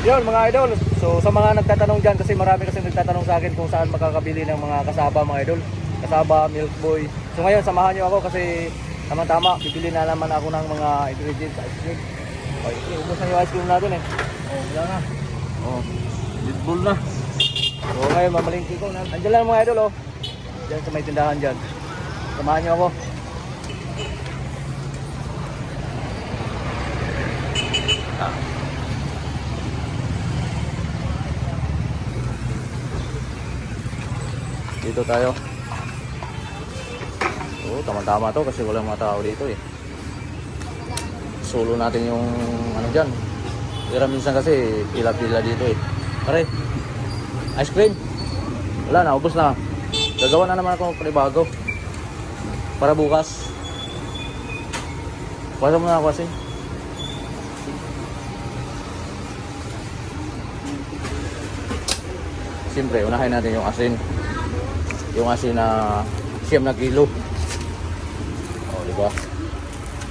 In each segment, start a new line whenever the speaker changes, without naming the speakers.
Yun mga idol. So sa mga nagtatanong dyan, kasi marami kasi nagtatanong sa akin kung saan makakabili ng mga kasaba mga idol. Kasaba, milk boy. So ngayon samahan nyo ako kasi tama-tama, bibili na naman ako ng mga ingredients sa ice cream. Okay, ubos na yung ice cream natin eh. Oh, wala na. Oh, Red Bull na. So ngayon mamalingki ko. Andiyan lang mga idol oh. Diyan sa may tindahan dyan. Samahan nyo ako. Dito tayo. Oo, tama-tama to kasi walang mga tao dito eh. Solo natin yung ano dyan. Pero minsan kasi pila-pila dito eh. Pare, ice cream. Wala na, ubos na. Gagawa na naman ako panibago. Para bukas. Pasa mo na ako kasi. Siyempre, unahin natin yung asin. Yung asin na siyam na kilo. O, di ba?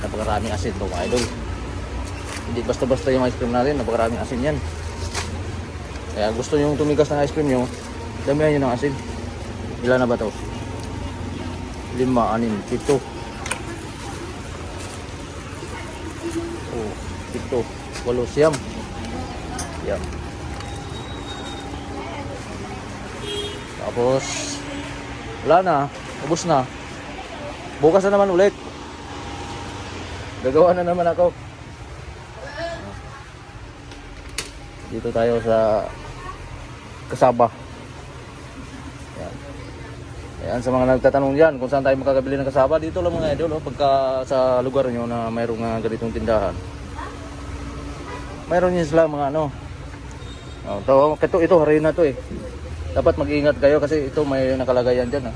Napakaraming asin to, mga idol. Hindi basta-basta yung ice cream natin, napakaraming asin yan. Kaya gusto nyo tumigas ng ice cream nyo, damihan nyo ng asin. Ilan na ba to? Lima, anim, pito. Oh, pito, walo, siyam. Yan. Tapos, wala na, ubos na. Bukas na naman ulit. Gagawa na naman ako. Dito tayo sa Kasaba. Yan. Ayan, sa mga nagtatanong dyan kung saan tayo makakabili ng kasaba, dito lang mga idol, oh, pagka sa lugar nyo na mayroong uh, ganitong tindahan. Mayroon yun sila mga ano. Oh, to, ito, ito, harina to eh. Dapat mag-ingat kayo kasi ito may nakalagayan dyan. Ah.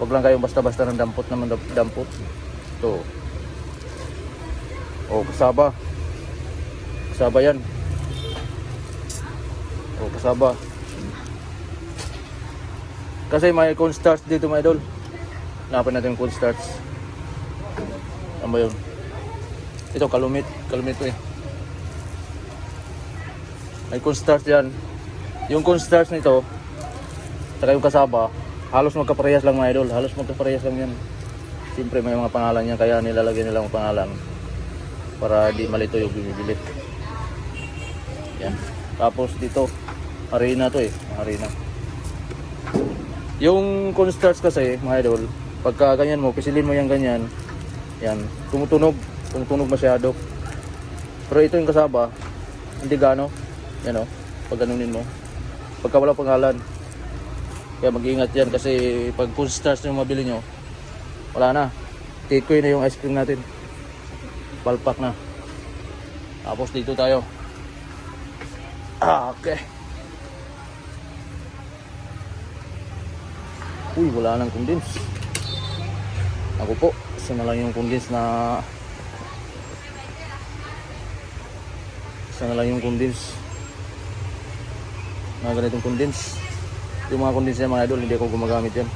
Huwag lang kayong basta-basta ng dampot naman dam- dampot. Ito. Oh, kasaba. Kasaba yan. Oh, kasaba. Kasi may cornstarch dito mga idol. Hanapin natin yung cornstarch. Ano ba yun? Ito, kalumit. Kalumit to eh. May cornstarch yan. Yung cornstarch nito, saka yung kasaba, halos magkaparehas lang mga idol. Halos magkaparehas lang yan. Siyempre may mga pangalan yan, kaya nilalagay nila ang pangalan para di malito yung bumibili. Yan. Tapos dito, harina to eh. Harina. Yung cornstarch kasi, mga idol, pagka ganyan mo, pisilin mo yung ganyan, yan, tumutunog, tumutunog masyado. Pero ito yung kasaba, hindi gano, yan o, pag ganunin mo. Pagka wala pangalan, kaya mag-ingat yan kasi pag cornstarch yung mabili nyo, wala na. Tikoy na yung ice cream natin. Palpak na. Tapos dito tayo. Ah, okay. Uy, wala nang condense. Ako po, isa na lang yung condense na isa na lang yung condense na ganitong condense. Yung mga condense niya mga idol, hindi ako gumagamit yan.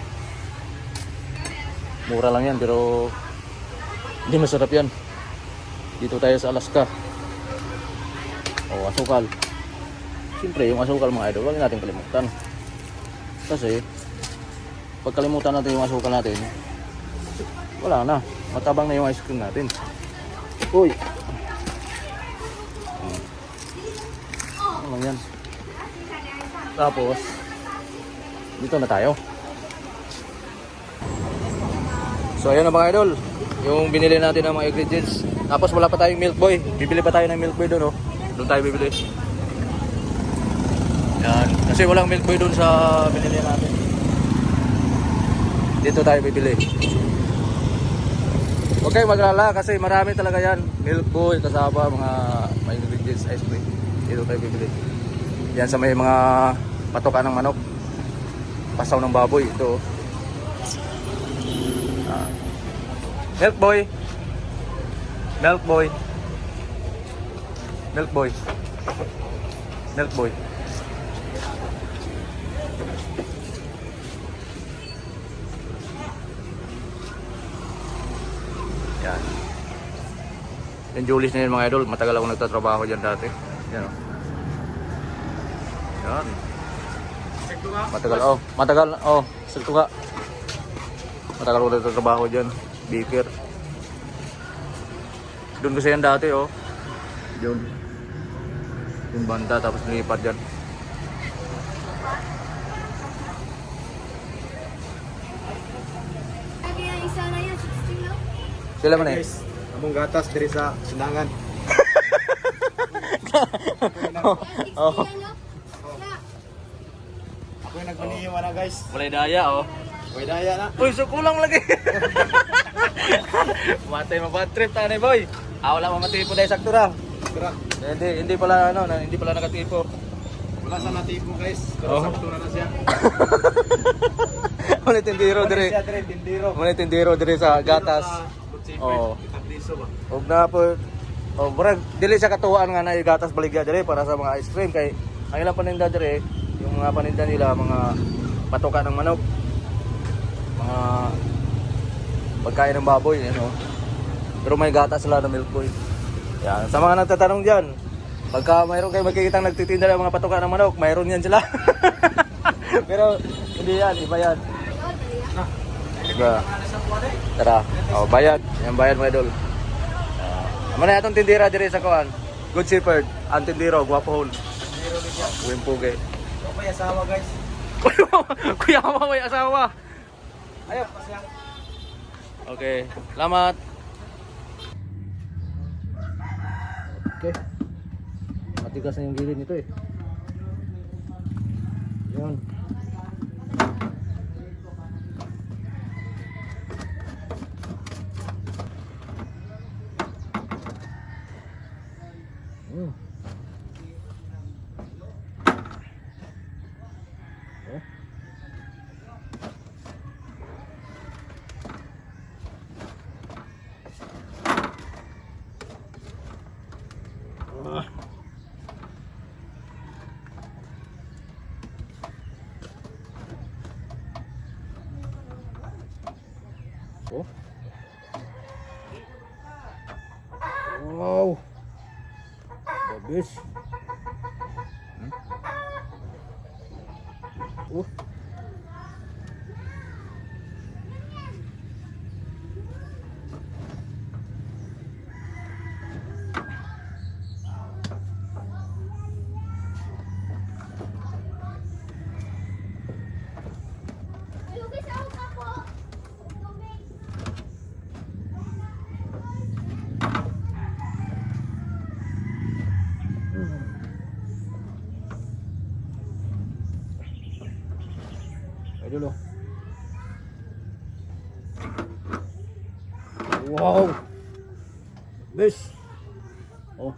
Mura lang yan pero hindi masarap yan. Dito tayo sa Alaska. O, asukal. Siyempre, yung asukal mga idol, huwag natin kalimutan. Kasi, pag kalimutan natin yung asukal natin, wala na. Matabang na yung ice cream natin. Uy! Hmm. Ano lang yan? Tapos, dito na tayo. So ayun na mga idol, yung binili natin ng mga ingredients. Tapos wala pa tayong milk boy. Bibili pa tayo ng milk boy doon, oh. Doon tayo bibili. Yan. Kasi walang milk boy doon sa binili natin. Dito tayo bibili. Kayong maglala kasi marami talaga yan. Milk boy, kasaba, mga, mga ingredients, ice cream. Dito tayo bibili. Yan sa may mga patoka ng manok. Pasaw ng baboy. Ito. Ah. Milk boy. Milk boy. Milk boy. Milk boy. Yan. Yung Julius na yun mga idol. Matagal ako nagtatrabaho dyan dati. Yan o. Yan. Matagal, oh. Matagal, oh. Sakto ka. Matagal ko dito trabaho dyan. Beaker. Doon kasi yan dati, oh. Yun. Yung banda, tapos nilipat dyan.
Lagi ang isa na yan, 16 lang.
Sila man eh.
Guys, among gatas diri sa sindangan.
Oh.
60 lang, no? Yeah.
Yung nagbaniwa na guys.
Walay daya, oh.
Uy, daya na.
Uy, so kulang lagi. Matay mo bad trip tani boy. Ah, wala mo matipo dahil sakto ra.
Tara,
Hindi, hindi pala ano, hindi pala nakatipo.
wala sa natibo guys. Pero
Oh.
sakto na siya.
Wala tindiro dire.
dire, tindiro.
Dire sa gatas.
Ba?
Ug na po Oh, murag dili siya katuwaan nga na gatas baligya dire para sa mga ice cream kay ang ilang paninda dire, yung mga paninda nila mga patoka ng manok. Mga pagkain ng baboy, ano. Pero may gatas sila na milk boy. Yan, sa mga nagtatanong diyan, pagka mayroon kayo makikita nagtitinda ng mga patoka ng manok, mayroon yan sila. Pero hindi yan, iba yan. Diba? Tara, oh, bayad. Yan bayad mga idol. Uh, Amo na atong tindira diri sa kuan. Good Shepherd, ang tindiro, gwapo hon.
Yung asawa guys.
Kuya mo may asawa. Ayo. Okay, salamat. Okay. Matigas na yung gilid nito eh. Yun. Oh. Wow. Babis. Hmm? Oh. Ay dulu. Wow. Bis. Oh.